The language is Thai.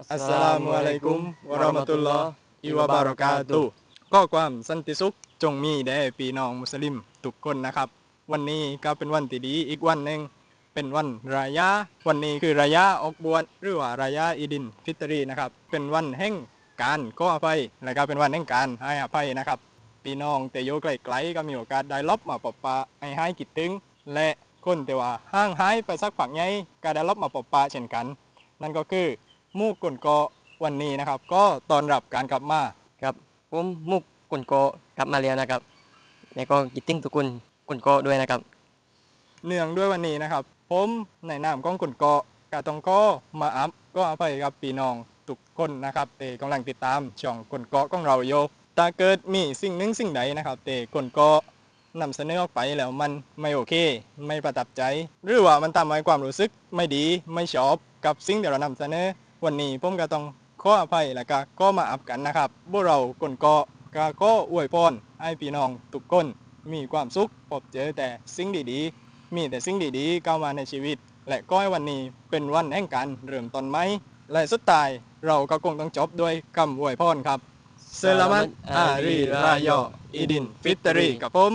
อัสสลามุอะลัยกุมวะเราะมะตุลลอฮอิวะบารอกาตุก็ความสันติสุขจงมีแด่พี่น้องมุสลิมทุกคนนะครับ วันนี้ก็เป็นวันที่ดีอีกวันหนึ่งเป็นวันรายาวันนี้คือรายาออกบวชหรือว่ารายาอีดินฟิตรีนะครับ เป็นวันแห่งการขออภัยและก็เป็นวันแห่งการให้อภัยนะครับพี่น้องแต่อยู่ไกลๆก็มีโอกาสได้ลบมาปะปะให้ใหายคิดถึง และคนแต่ว่าห่างหายไปสักพักใหญ่ก็ได้ลบมาปะปะเช่นกัน นั่นก็คือ มู่กลเกวันนี้นะครับ ก็ตอนรับการกลับมาครับผมมุกกุนโกกลับมาแล้วนะครับแล้วก็กิตติ้งทุกคนกุนโกด้วยนะครับ เนื่องด้วยวันนี้นะครับ ผมในนามของกลเกาะกาตองก็มาอัพก็อภัยกับพี่น้องทุกคนนะครับเตกำลังติดตามช่องกลเกาะของเราโยถ้าเกิดมีสิ่งหนึ่งสิ่งใดนะครับเตกลเกนำเสนอออกไปแล้วมันไม่โอเค ไม่ประทับใจ หรือว่ามันทำให้ความรู้สึกไม่ดีไม่ชอบกับสิ่งที่เรานำเสนอ วันนี้ผมก็ต้องขออภัยแล้วก็ก็มาอัพกันนะครับพวกเรากลเกาะก็ก็อวยพรให้พี่น้องทุกคนมีความสุขพบเจอแต่สิ่งดีๆ มีแต่สิ่งดีๆเข้ามาในชีวิต และก็ให้วันนี้เป็นวันแห่งการเริ่มต้นไหมและสุดท้ายเราก็คงต้องจบด้วยคำอวยพรครับเซลามัตอารีรายออีดิน ฟิตรีกับผม